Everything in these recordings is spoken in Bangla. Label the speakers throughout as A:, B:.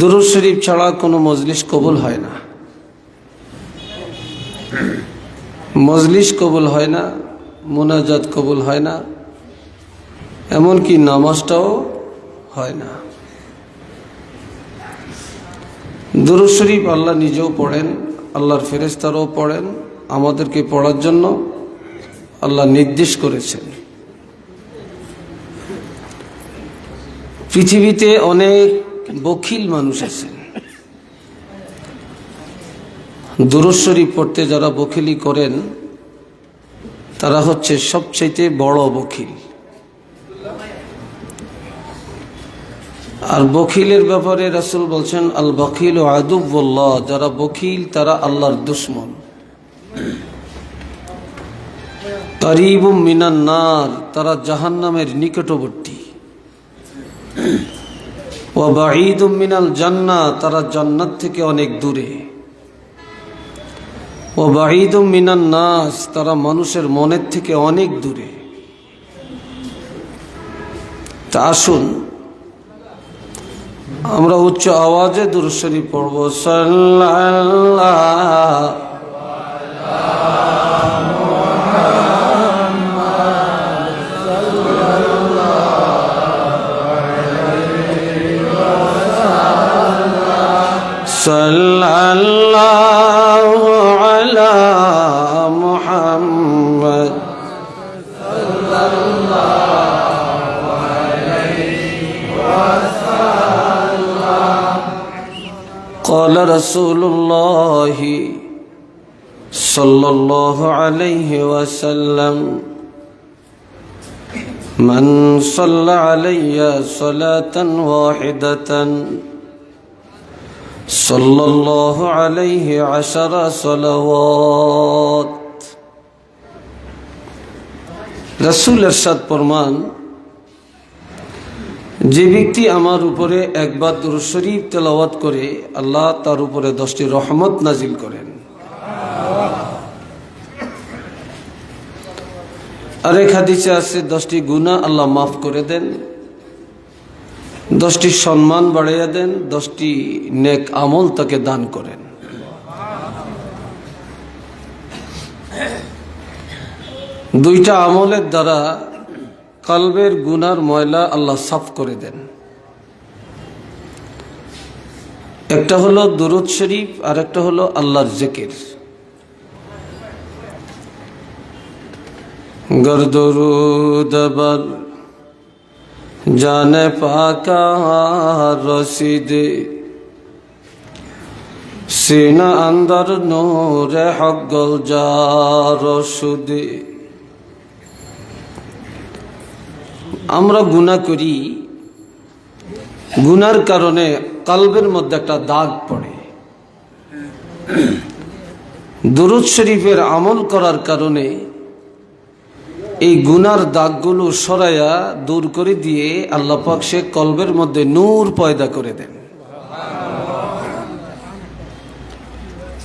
A: দুরুদ শরীফ ছাড়া কোনো মজলিস কবুল হয় না। মজলিস কবুল হয় না, মোনাজাত কবুল হয় না, এমনকি নামাজটাও হয় না। দুরুদ শরীফ আল্লাহ নিজেও পড়েন, আল্লাহর ফেরেস্তারাও পড়েন, আমাদেরকে পড়ার জন্য আল্লাহ নির্দেশ করেছেন। পৃথিবীতে অনেক বখিল মানুষ আছেন দুরুদ শরীফ পড়তে যারা বখিলি করেন, তারা হচ্ছে সবচাইতে বড় বখিল। আর বখিলের ব্যাপারে রাসুল বলছেন, আল বখিল ও আদুবল্লাহ যারা বখিল, তারা আল্লাহর দুশ্মন। করিব মিনান নার, তারা জাহান্নামের নিকটবর্তী। ও মিনাল জান্না তারা জান্নাত থেকে অনেক দূরে। ও বাঈদ মিনান নাস, তারা মানুষের মনের থেকে অনেক দূরে। তা আসুন, আমরা উচ্চ আওয়াজে দুরুশরী পড়ব, সাল্লাল্লাহ صلى الله على محمد. قال رسول الله صلى الله عليه وسلم من صلى علي صلاة واحدة صلى الله عليه عشر صلوات রসুল এরশাদ ফরমান যে ব্যক্তি আমার উপরে একবার দুরূদ শরীফ তেলাওয়াত করে আল্লাহ তার উপরে দশটি রহমত নাজিল করেন আরেক হাদিসে আছে দশটি গুণা আল্লাহ মাফ করে দেন দশটি সম্মান বাড়াইয়া দেন, দশটি নেক আমল তাকে দান করেন। দুইটা আমলের দ্বারা কালবের গুনার ময়লা আল্লাহ সাফ করে দেন। একটা হলো দুরুদ শরীফ আর একটা হলো আল্লাহর জেকের। গরদরুদবর জানে পাকা রসিদে সিনা আন্দর নোরে হকল যা রসুদে। আমরা গুণা করি, গুনার কারণে কালবের মধ্যে একটা দাগ পড়ে। দুরুদ শরীফের আমল করার কারণে এই গুনার দাগগুলো সরাইয়া দূর করে দিয়ে আল্লাপাক সে কলবের মধ্যে নূর পয়দা করে দেন।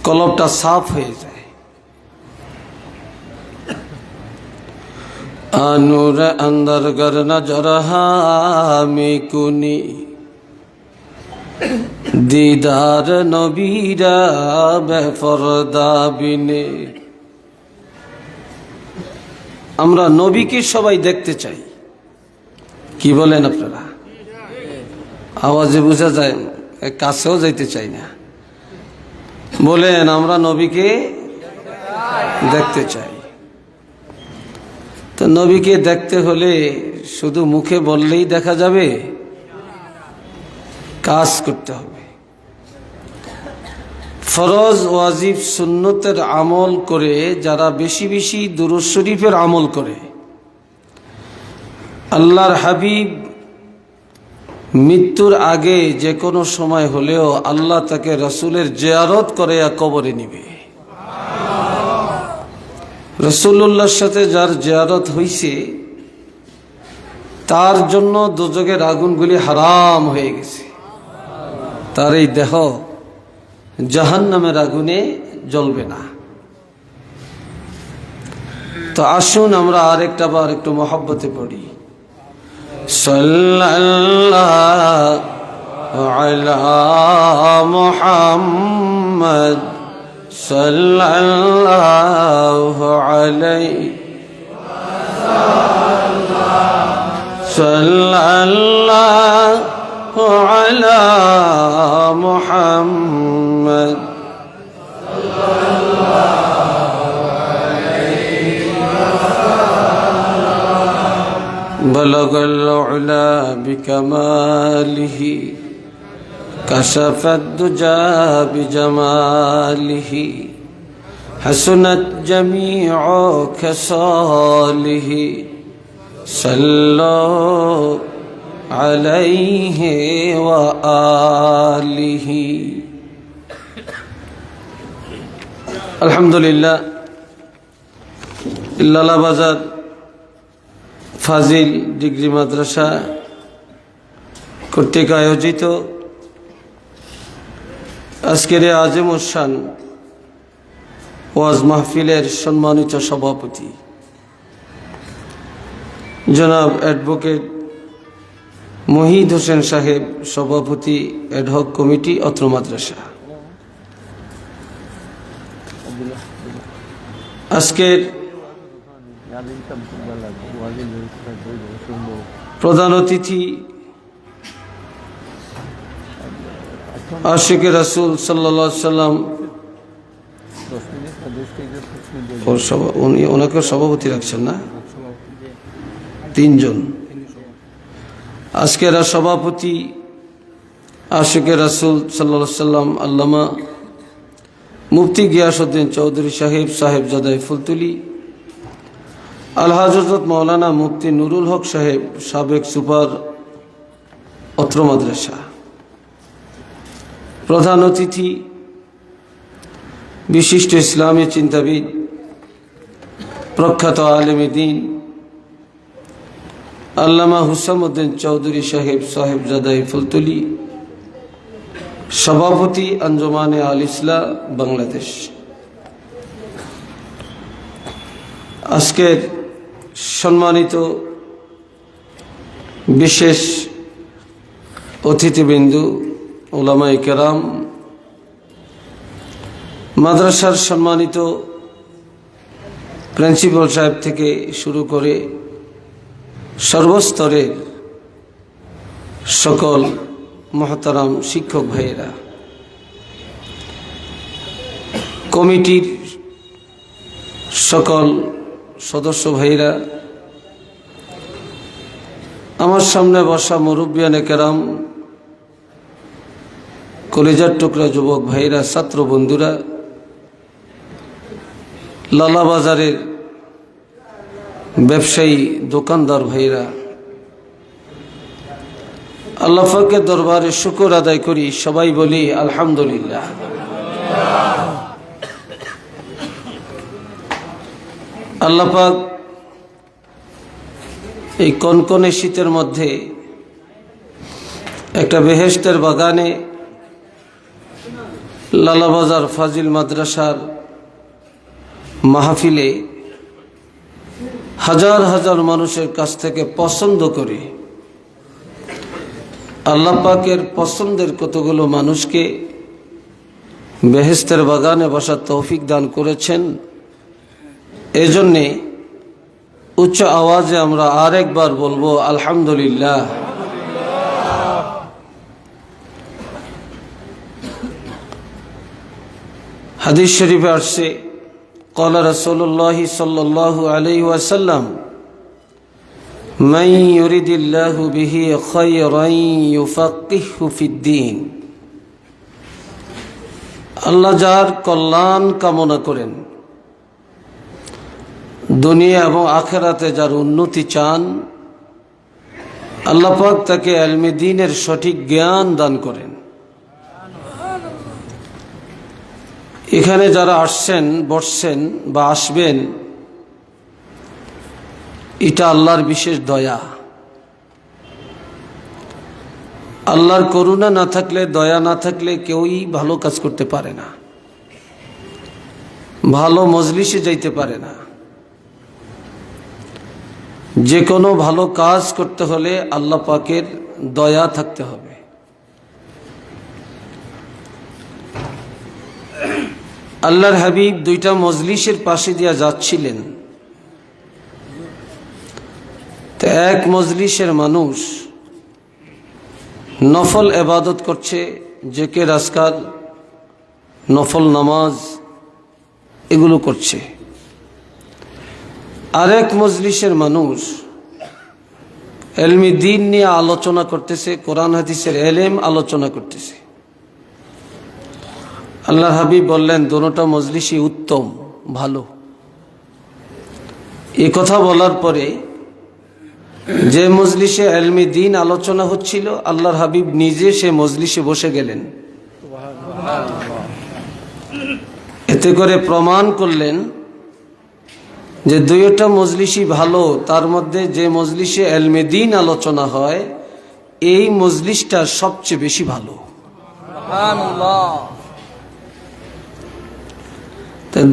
A: কলবটা সাফ হয়ে যায়। আনুর আন্দর গরনা জরহামি কুনি। দিদার নবীরা বেফরদা বিনে। আমরা নবীকে সবাই দেখতে চাই। কি বলেন আপনারা? আওয়াজে বোঝা যায় কাছেও যাইতে চাই না। বলেন, আমরা নবীকে দেখতে চাই। তো নবীকে দেখতে হলে শুধু মুখে বললেই দেখা যাবে। কাজ করতে হবে। ফরজ, ওয়াজিব, সুন্নতের আমল করে, যারা বেশি বেশি দুরুদ শরীফের আমল করে। আল্লাহর হাবিব মৃত্যুর আগে যে কোনো সময় হলেও আল্লাহ তাকে রসুলের জেয়ারত করে কবরে নিবে। রসুল্লাহর সাথে যার জেয়ারত হইছে, তার জন্য দুযোগের আগুনগুলি হারাম হয়ে গেছে। তার এই দেহ জাহান্নামের আগুনে জ্বলবে না। তো আসুন আমরা আর একটা বার একটু মহব্বতে পড়ি। মোহাম্মদ সাল্লাল্লাহু আলাইহি সাল্লাল্লাহু আলা মুহাম্মদ عليه صلى الله على محمد. بلغ العلا بكماله كشف الدجى بجماله حسنت جميع خصاله صلوا عليه وآله. আলহামদুলিল্লাহ। লালাবাজার, ফাজিল ডিগ্রি মাদ্রাসা কর্তৃক আয়োজিত আজকের আজম আজিম উসান ওয়াজ মাহফিলের সম্মানিত সভাপতি। জনাব অ্যাডভোকেট মহিদ হোসেন সাহেব, সভাপতি অ্যাডহক কমিটি, অত্র মাদ্রাসা। আজকের প্রধান অতিথি আশিকে রাসুল সাল্লা সাল্লাম উনি ওনাকে সভাপতি রাখছেন না? তিনজন। আজকের সভাপতি আশিকে রাসুল সাল্লা সাল্লাম আল্লামা মুফতি গিয়াসউদ্দিন চৌধুরী সাহেব সাহেব জাদাই ফুলতুলি আলহাজ হজরত মৌলানা মুফতি নুরুল হক সাহেব, সাবেক সুপার অত্র মাদ্রাসা। প্রধান অতিথি, বিশিষ্ট ইসলামী চিন্তাবিদ, প্রখ্যাত আলেমী দিন, আল্লামা হুসামুদ্দিন চৌধুরী সাহেব সাহেব জাদাই ফুলতুলি সভাপতি আঞ্জমানে আল ইসলা বাংলাদেশ। আজকের সম্মানিত বিশেষ অতিথিবৃন্দু ওলামাই কেরাম, মাদ্রাসার সম্মানিত প্রিন্সিপাল সাহেব থেকে শুরু করে সর্বস্তরের সকল মহতারাম শিক্ষক ভাইয়েরা, কমিটির সকল সদস্য ভাইরা আমার সামনে বসা মুরব্বিয়ানে কেরাম, কলেজার টুকরা যুবক ভাইরা ছাত্র বন্ধুরা লালা বাজারের ব্যবসায়ী দোকানদার ভাইরা আল্লাহাকের দরবারে শুকর আদায় করি, সবাই বলি আলহামদুলিল্লাহ। আল্লাপাক এই কনকনে শীতের মধ্যে একটা বেহেস্তের বাগানে লালাবাজার ফাজিল মাদ্রাসার মাহফিলে হাজার হাজার মানুষের কাছ থেকে পছন্দ করে আল্লাহ পাকের পছন্দের কতগুলো মানুষকে বেহেস্তের বাগানে বসার তৌফিক দান করেছেন। এজন্যে উচ্চ আওয়াজে আমরা আরেকবার বলব, আলহামদুলিল্লাহ। হাদিস শরীফে আসছে, কলা রসোল্লাহ সাল্লাহ আলাই ওয়াসাল্লাম من يريد الله به خيرا يفقهه في الدين আল্লাহ যার কল্যাণ কামনা করেন দুনিয়া এবং আখেরাতে যার উন্নতি চান আল্লাহ পাক তাকে আলমে দিনের সঠিক জ্ঞান দান করেন এখানে যারা আসছেন বসছেন বা আসবেন এটা আল্লাহর বিশেষ দয়া। আল্লাহর করুণা না থাকলে, দয়া না থাকলে কেউই ভালো কাজ করতে পারে না। ভালো মজলিসে যাইতে পারে না। যে কোনো ভালো কাজ করতে হলে আল্লাহ পাকের দয়া থাকতে হবে। আল্লাহর হাবিব দুইটা মজলিসের পাশে দিয়া যাচ্ছিলেন। এক মজলিসের মানুষ নফল এবাদত করছে, জেকে রাজকার নফল নামাজ, এগুলো করছে। আরেক মজলিসের মানুষ এলমি দিন নিয়ে আলোচনা করতেছে, কোরআন হাদিসের এলেম আলোচনা করতেছে। আল্লাহ হাবিব বললেন, দোনোটা মজলিসই উত্তম, ভালো। এ কথা বলার পরে যে মজলিসে এলমি দিন আলোচনা হচ্ছিল, আল্লাহর হাবিব নিজে সে মজলিসে বসে গেলেন। এতে করে প্রমাণ করলেন যে দুইটা মজলিসই ভালো, তার মধ্যে যে মজলিসে এলমে দিন আলোচনা হয়, এই মজলিসটা সবচেয়ে বেশি ভালো।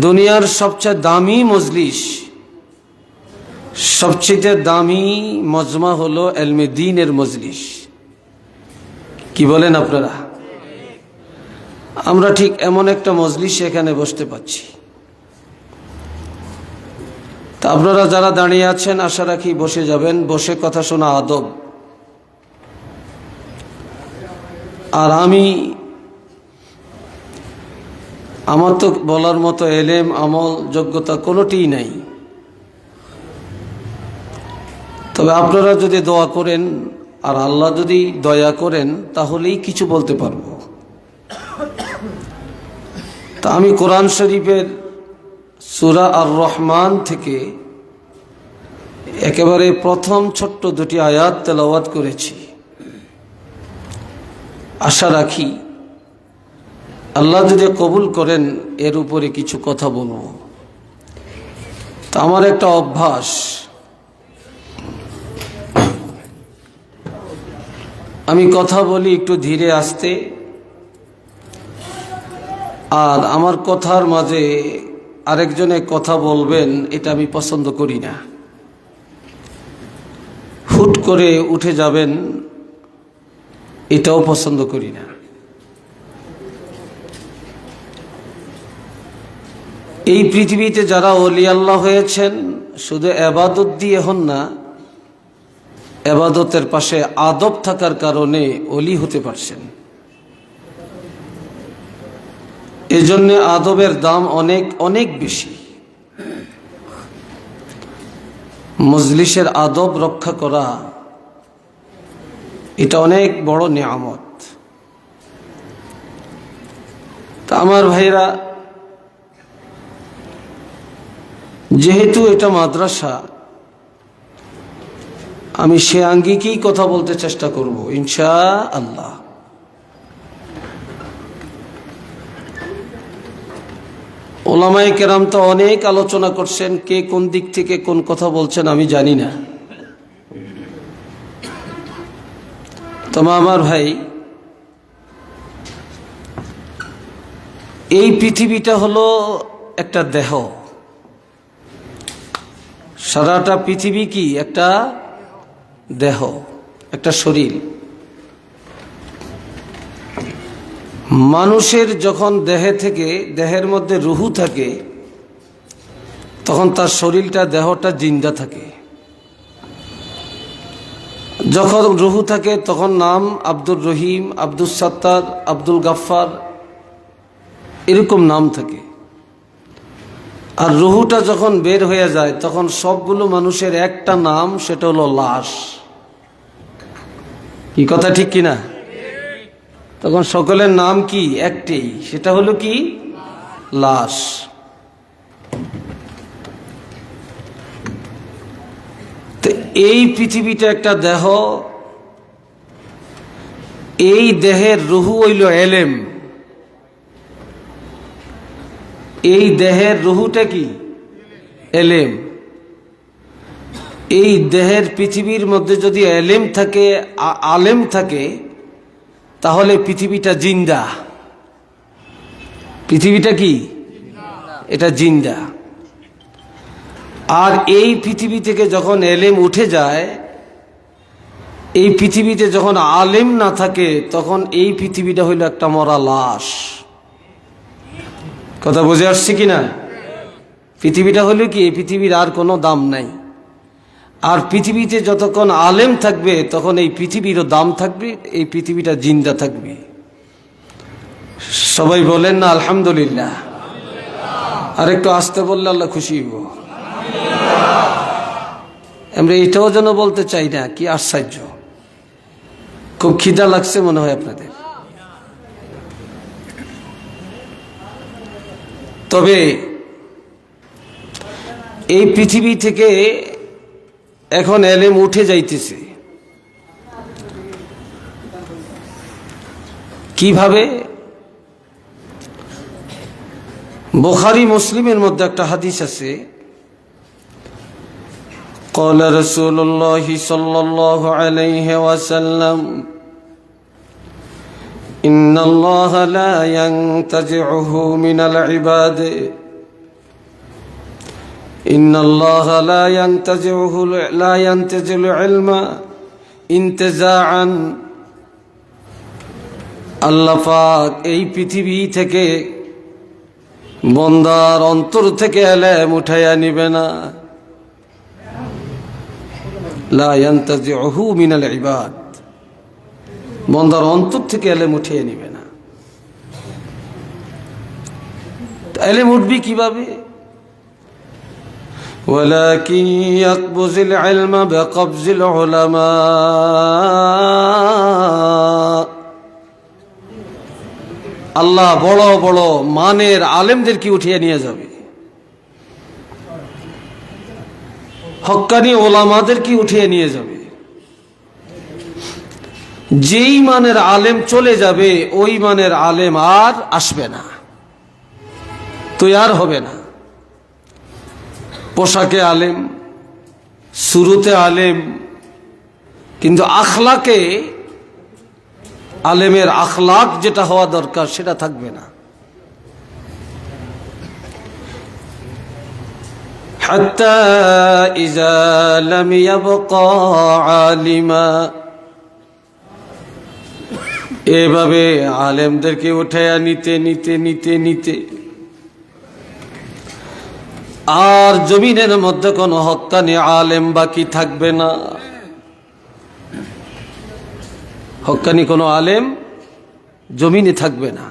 A: দুনিয়ার সবচেয়ে দামি মজলিস সবচেয়ে দামি মজমা হলো এলমে দিনের মজলিস। কি বলেন আপনারা? আমরা ঠিক এমন একটা মজলিস এখানে বসতে পাচ্ছি তা আপনারা যারা দাঁড়িয়ে আছেন, আশা রাখি বসে যাবেন। বসে কথা শোনা আদব। আর আমি, আমার তো বলার মতো এলেম, আমল, যোগ্যতা কোনোটিই নাই। তবে আপনারা যদি দোয়া করেন আর আল্লাহ যদি দয়া করেন, তাহলেই কিছু বলতে পারব। তা আমি কোরআন শরীফের সুরা আর রহমান থেকে একেবারে প্রথম ছোট্ট দুটি আয়াত তেলাওয়াত করেছি। আশা রাখি আল্লাহ যদি কবুল করেন, এর উপরে কিছু কথা বলব। তা আমার একটা অভ্যাস। আমি কথা বলি একটু ধীরে আসতে। আর আমার কথার মাঝে আরেকজনে কথা বলবেন, এটা আমি পছন্দ করি না। হুট করে উঠে যাবেন, এটাও পছন্দ করি না। এই পৃথিবীতে যারা অলি আল্লাহ হয়েছেন, শুধু এবাদত দিয়ে হন না এবাদতের পাশে আদব থাকার কারণে অলি হতে পারছেন। এজন্য আদবের দাম অনেক অনেক বেশি। মজলিসের আদব রক্ষা করা, এটা অনেক বড় নিয়ামত। তা আমার ভাইরা যেহেতু এটা মাদ্রাসা আমি সে আঙ্গিকেই কথা বলতে চেষ্টা করব ইনশা আল্লাহ ওলামাই কেরাম তো অনেক আলোচনা করছেন, কে কোন দিক থেকে কোন কথা বলছেন আমি জানি না। তবে আমার ভাই, এই পৃথিবীটা হলো একটা দেহ। সারাটা পৃথিবী কি? একটা দেহ, একটা শরীর। মানুষের যখন দেহে থেকে, দেহের মধ্যে রুহু থাকে, তখন তার শরীরটা, দেহটা জিন্দা থাকে। যখন রুহু থাকে, তখন নাম আব্দুর রহিম আব্দুল সত্তার, আব্দুল গাফার এরকম নাম থাকে। আর রুহুটা যখন বের হয়ে যায়, তখন সবগুলো মানুষের একটা নাম, সেটা হলো লাশ। কি কথা ঠিক কিনা? তখন সকলের নাম কি? একটি সেটা হলো কি? লাশ। এই পৃথিবীটা একটা দেহ, এই দেহের রুহু হইল এলেম। এই দেহের রুহুটা কি? এলেম। এই দেহের পৃথিবীর মধ্যে যদি এলেম থাকে আলেম থাকে, তাহলে পৃথিবীটা জিন্দা। পৃথিবীটা কি? এটা জিন্দা। আর এই পৃথিবী থেকে যখন এলেম উঠে যায়, এই পৃথিবীতে যখন আলেম না থাকে, তখন এই পৃথিবীটা হইল একটা মরা লাশ। কথা বুঝে আসছে কি না পৃথিবীটা হলো কি? পৃথিবীর আর কোনো দাম নাই। আর পৃথিবীতে যতক্ষণ আলেম থাকবে, তখন এই পৃথিবীরও দাম থাকবে, এই পৃথিবীটা জিন্দা থাকবে। সবাই বলেন না, আলহামদুলিল্লাহ। আর একটু আসতে বললে আল্লাহ খুশি হইব। আমরা এটাও যেন বলতে চাই না, কি আশ্চর্য। খুব খিদা লাগছে মনে হয় আপনাদের। তবে এই পৃথিবী থেকে এখন এলেম উঠে যাইতেছে কিভাবে বোখারি মুসলিমের মধ্যে একটা হাদিস আছে قال رسول الله صلى الله عليه وسلم إن الله لا ينتزعه من العباد إن الله لا ينتزعه لا ينتزع العلم انتزاعا আল্লাহ পাক এই পৃথিবী থেকে বন্দার অন্তর থেকে এলেম উঠাইয়া নিবে না লা ইয়ান্তাজিউহু মিনাল ইবাদ বন্দার অন্তর থেকে এলেম উঠিয়ে নিবে না তা এলেম উঠবি কিভাবে ولكن يقبض العلم بقبض العلماء আল্লাহ বড় বড় মানের আলেমদেরকে উঠিয়ে নিয়ে যাবে হক্কানি ওলামাদেরকে উঠিয়ে নিয়ে যাবে যেই মানের আলেম চলে যাবে ওই মানের আলেম আর আসবে না তো আর হবে না পোশাকে আলেম শুরুতে আলেম কিন্তু আখলাকে আলেমের আখলাক যেটা হওয়া দরকার সেটা থাকবে না حتى إذا لم يبقى عالما এভাবে আলেমদেরকে উঠাইয়া নিতে নিতে নিতে নিতে। আর জমিনের মধ্যে কোনো হত্যা নিয়ে আলেম বাকি থাকবে না। হকানি কোনো আলেম জমিনে থাকবে না।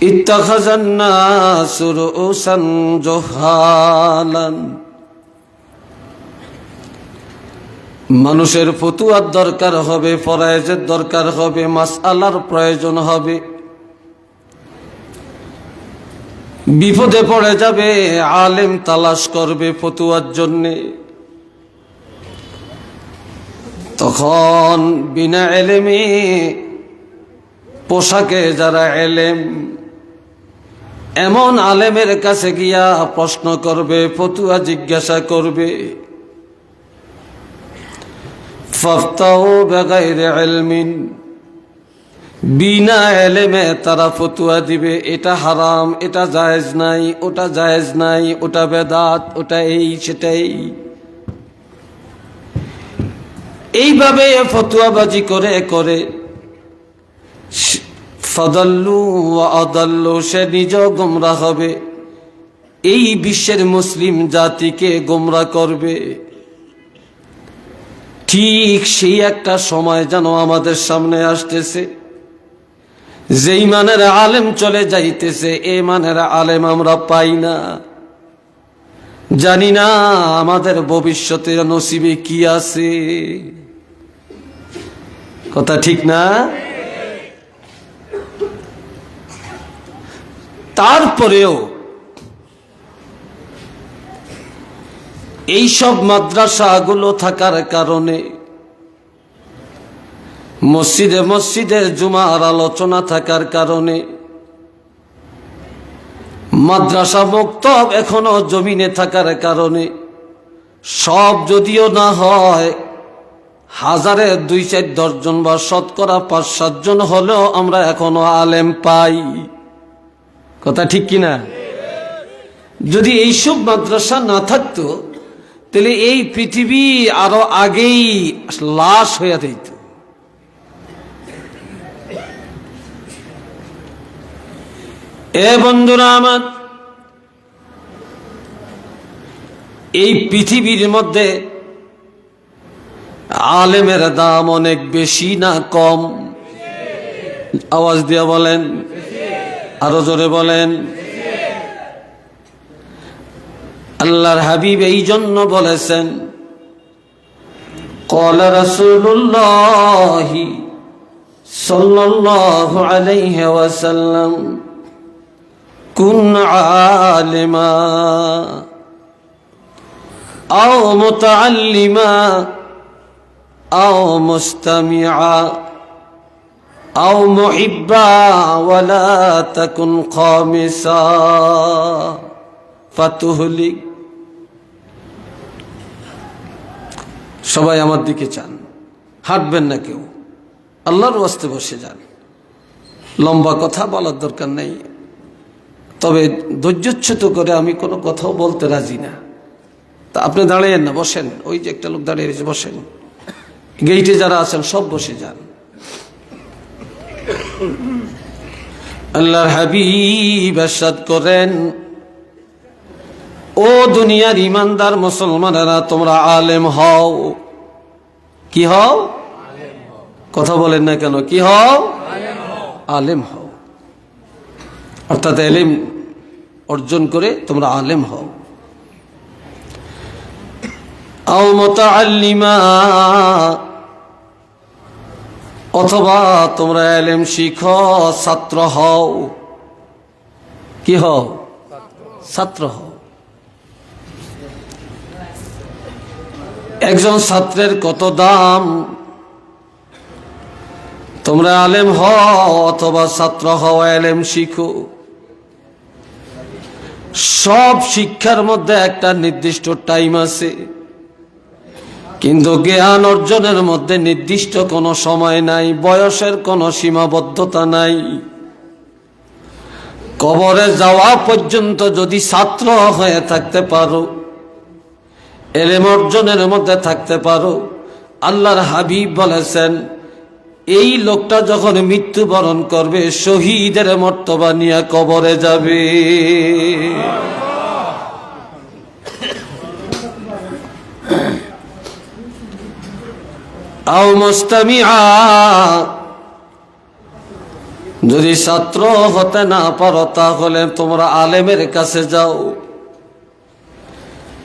A: ইত্তাখাজান্না সুরসান জোহালান। মানুষের ফতুয়ার দরকার হবে, ফরায়েজের দরকার হবে, মাসআলার প্রয়োজন হবে। বিপদে পড়ে যাবে, আলেম তালাশ করবে ফতুয়ার জন্যে। তখন বিনা এলেমে পোশাকে যারা এলেম, এমন আলেমের কাছে গিয়া প্রশ্ন করবে, ফতুয়া জিজ্ঞাসা করবে। বেগাইরে বিনা এলেমে তারা ফতুয়া দিবে, এটা হারাম, এটা জায়েজ নাই, ওটা জায়েজ নাই, ওটা বেদাত, ওটা এই, সেটাই। এইভাবে ফতুয়াবাজি করে করে। ফদল্লু অদল্লু সে নিজ গোমরা হবে। এই বিশ্বের মুসলিম জাতিকে গোমরা করবে। ঠিক সেই একটা সময় যেন আমাদের সামনে আসতেছে। যেই মানের আলেম চলে যাইতেছে, এ মানের আলেম আমরা পাই না। জানি না আমাদের ভবিষ্যতে নসিবে কি আছে। কথা ঠিক না? তারপরেও এইসব মাদ্রাসাগুলো থাকার কারণে মসজিদে মসজিদে জুমার আলোচনা থাকার কারণে মাদ্রাসা মুক্ত এখনও জমিনে থাকার কারণে সব যদিও না হয়, হাজারে দুই চার দশজন বা শতকরা পাঁচ সাতজন হলেও আমরা এখনও আলেম পাই। কথা ঠিক কিনা? যদি এইসব মাদ্রাসা না থাকতো তাহলে এই পৃথিবী আরও আগেই লাশ হইয়া দিত এ বন্ধুরা আমার, এই পৃথিবীর মধ্যে আলেমের দাম অনেক বেশি না কম? আওয়াজ দিয়া বলেন, আরও জোরে বলেন। আল্লাহর হাবিব এই জন্য বলেছেন قال رسول الله صلى الله عليه وسلم كن عالما أو متعلما أو مستمعا أو محبا ولا تكن قامسا فتهلك সবাই আমার দিকে চান। হাঁটবেন না কেউ। আল্লাহর ওয়াস্তে বসে যান। লম্বা কথা বলার দরকার নেই। তবে ধৈর্যচ্যুত করে আমি কোনো কথাও বলতে রাজি না। তা আপনি দাঁড়িয়েন না, বসেন। ওই যে একটা লোক দাঁড়িয়ে রয়েছে, বসেন। গেইটে যারা আছেন, সব বসে যান। আল্লাহর হাবিব করেন ও দুনিয়ার ইমানদার মুসলমানেরা, তোমরা আলেম হও। কি হও? কথা বলেন না কেন? কি হও? আলেম হও। অর্থাৎ এলিম অর্জন করে তোমরা আলেম হও। অথবা তোমরা এলেম শিখো, ছাত্র হও। কি হও? ছাত্র হও। একজন ছাত্রের কত দাম? তোমরা আলেম হও অথবা ছাত্র হও, আলেম শিখো। সব শিক্ষার মধ্যে একটা নির্দিষ্ট টাইম আছে। কিন্তু জ্ঞান অর্জনের মধ্যে নির্দিষ্ট কোনো সময় নাই, বয়সের কোনো সীমাবদ্ধতা নাই। কবরে যাওয়া পর্যন্ত যদি ছাত্র হয়ে থাকতে পারো এলেম অর্জনের মধ্যে থাকতে পারো। আল্লাহর হাবিব বলেছেন, এই লোকটা যখন মৃত্যুবরণ করবে, শহীদের মর্তবা নিয়ে কবরে যাবে। যদি ছাত্র হতে না পারো, তাহলে তোমরা আলেমের কাছে যাও।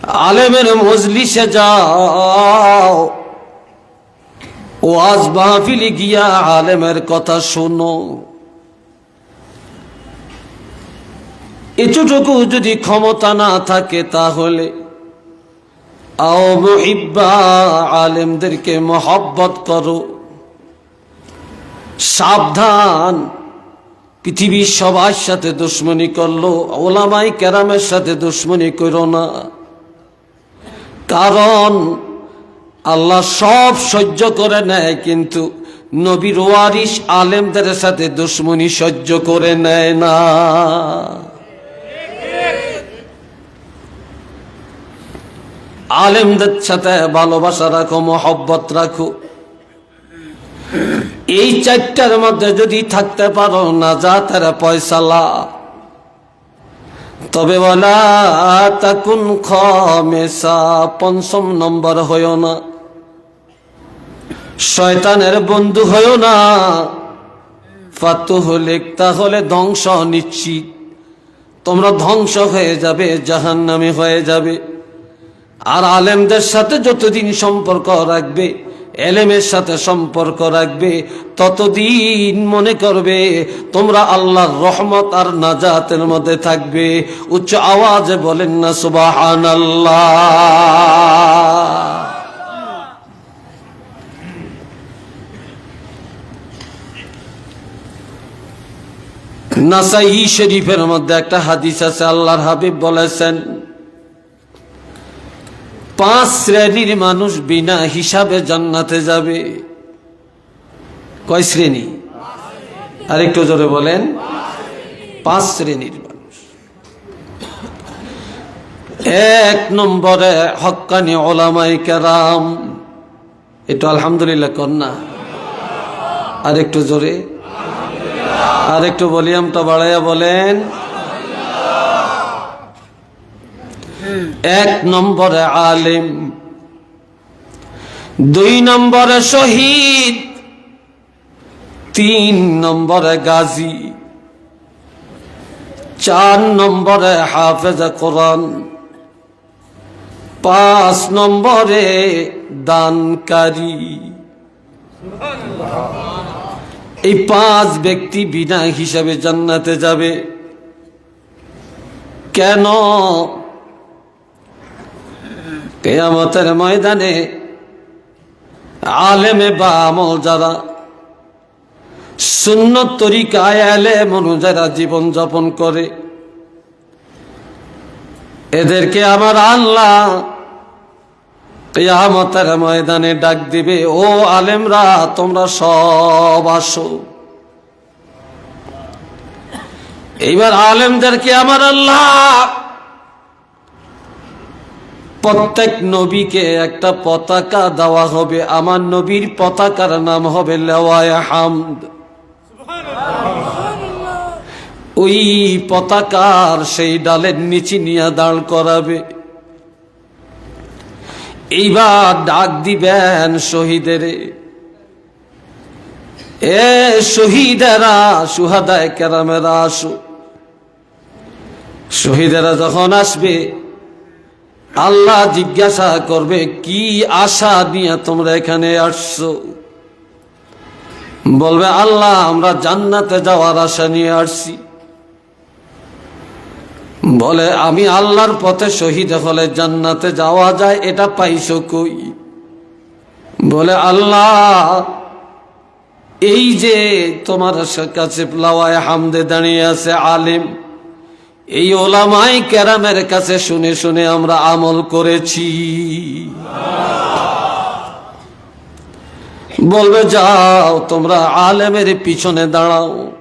A: আলেমের মজলিসে যাও। ও আজ মাহফিলি গিয়া আলেমের কথা শোনো। এতটুকু যদি ক্ষমতা না থাকে তাহলে আলেমদেরকে মহব্বত করো। সাবধান, পৃথিবীর সবার সাথে দুশ্মনী করল, ওলামাই কেরামের সাথে দুশ্মনী করো না। কারণ আল্লাহ সব সহ্য করে নেয়, কিন্তু নবীর ওয়ারিস আলেমদের সাথে দুশ্মনী সহ্য করে নেয় না। আলেমদের সাথে ভালোবাসা রাখো, মহব্বত রাখো। এই চারটার মধ্যে যদি থাকতে পারো না যা তারা পয়সালা তবে পঞ্চম নম্বর হইও না। শয়তানের বন্ধু হইও না। ফাতু হলে তাহলে ধ্বংস নিশ্চিত। তোমরা ধ্বংস হয়ে যাবে জাহান নামে হয়ে যাবে। আর আলেমদের সাথে যতদিন সম্পর্ক রাখবে এলেমের সাথে সম্পর্ক রাখবে, ততদিন মনে করবে তোমরা আল্লাহর রহমত আর নাজাতের মধ্যে থাকবে। উচ্চ আওয়াজে বলেন না সুবাহান নাসাই শরীফের মধ্যে একটা হাদিস আছে, আল্লাহর হাবিব বলেছেন পাঁচ শ্রেণির মানুষ বিনা হিসাবে জান্নাতে যাবে। কয় শ্রেণি? আরেকটু জোরে বলেন। পাঁচ শ্রেণির মানুষ। এক নম্বরে হক্কানি ওলামাই কেরাম। একটু আলহামদুলিল্লাহ কন্যা আর একটু জোরে। আর একটু ভলিউমটা বাড়াইয়া বলেন। এক নম্বরে আলেম, দুই নম্বরে শহীদ, তিন নম্বরে গাজী, চার নম্বরে হাফেজা কোরআন, পাঁচ নম্বরে দানকারী। এই পাঁচ ব্যক্তি বিনা হিসাবে জান্নাতে যাবে। কেন? কেয়ামতের ময়দানে আলেমে বা আমল যারা শূন্য তরিকায় আলেম জীবন যাপন করে। এদেরকে আমার আল্লাহ কেয়ামতের ময়দানে ডাক দিবে, ও আলেমরা, তোমরা সব আসো। এইবার আলেমদেরকে আমার আল্লাহ প্রত্যেক নবীকে একটা পতাকা দেওয়া হবে। আমার নবীর পতাকার নাম হবে হামদ। ওই পতাকার সেই ডালের নিচে নিয়ে দাঁড় করাবে। এইবার ডাক দিবেন শহীদের। এ শহীদেরা, সুহাদায় কেরামেরা আসো। শহীদেরা যখন আসবে আল্লাহ জিজ্ঞাসা করবে, কি আশা নিয়ে তোমরা এখানে আসছো? বলবে, আল্লাহ, আমরা জান্নাতে যাওয়ার আশা নিয়ে আসছি। বলে, আমি আল্লাহর পথে শহীদ হলে জান্নাতে যাওয়া যায়, এটা পাইছো কই? বলে, আল্লাহ, এই যে তোমার কাছে প্লাওয়ায় হামদে দাঁড়িয়ে আছে আলিম এই ওলামাই ক্যারামের কাছে শুনে শুনে আমরা আমল করেছি। বলবে, যাও, তোমরা আলেমের পিছনে দাঁড়াও।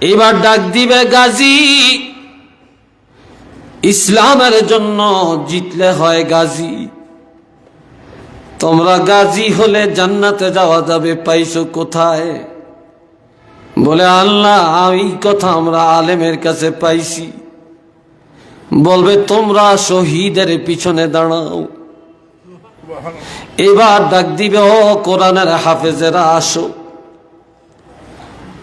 A: এবার ডাক দিবে গাজী, ইসলামের জন্য জিতলে হয় গাজী। তোমরা গাজী হলে জান্নাতে যাওয়া যাবে, পাইছো কোথায়? বলে, আল্লাহ, এই কথা আমরা আলেমের কাছে পাইছি। বলবে, তোমরা শহীদের পিছনে দাঁড়াও। এবার ডাক দিবে, ও কোরআনের হাফেজেরা, আসো।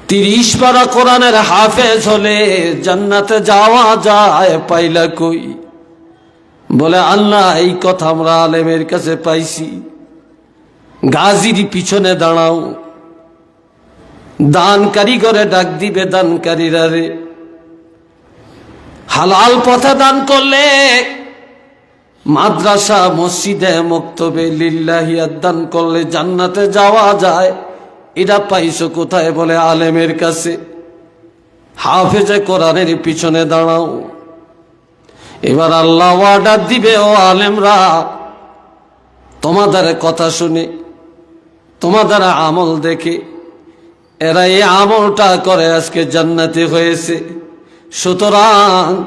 A: তিরিশ পারা কোরআনের হাফেজ হলে জান্নাতে যাওয়া যায়, পাইলা কই? বলে, আল্লাহ, এই কথা আমরা আলেমের কাছে পাইছি। গাজীর পিছনে দাঁড়াও। দানকারী করে ডাক দিবে দানকারীরা রে। হালাল পথে দান করলে মাদ্রাসা, মসজিদে, মক্তবে লিল্লাহিয়া দান করলে জান্নাতে যাওয়া যায়। এটা পাইছো কোথায় বলে আলেমের কাছে। হাফেজে কোরআনের পিছনে দাঁড়াও। এবার আল্লাহ অর্ডার দিবে, ও আলেমরা, তোমাদের কথা শুনে, তোমাদের আমল দেখে। এরা এই আমলটা করে আজকে জান্নাতি হয়েছে। সুতরাং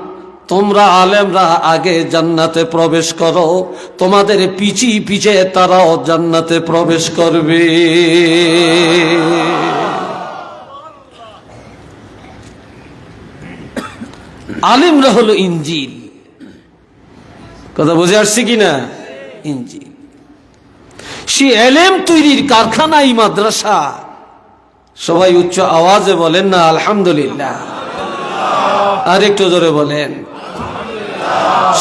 A: তোমরা আলেমরা আগে জান্নাতে প্রবেশ করো, তোমাদের পিছি পিছে তারাও জান্নাতে প্রবেশ করবে। আলিমরা হলো ইঞ্জিল। কথা বুঝে আসছি কিনা ইঞ্জিল। সে এলেম তৈরির কারখানা মাদ্রাসা। সবাই উচ্চ আওয়াজে বলেন না আলহামদুলিল্লাহ। আর একটু জোরে বলেন।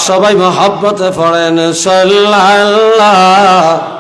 A: সবাই মহাব্বতে পড়েন সাল্লাল্লাহু।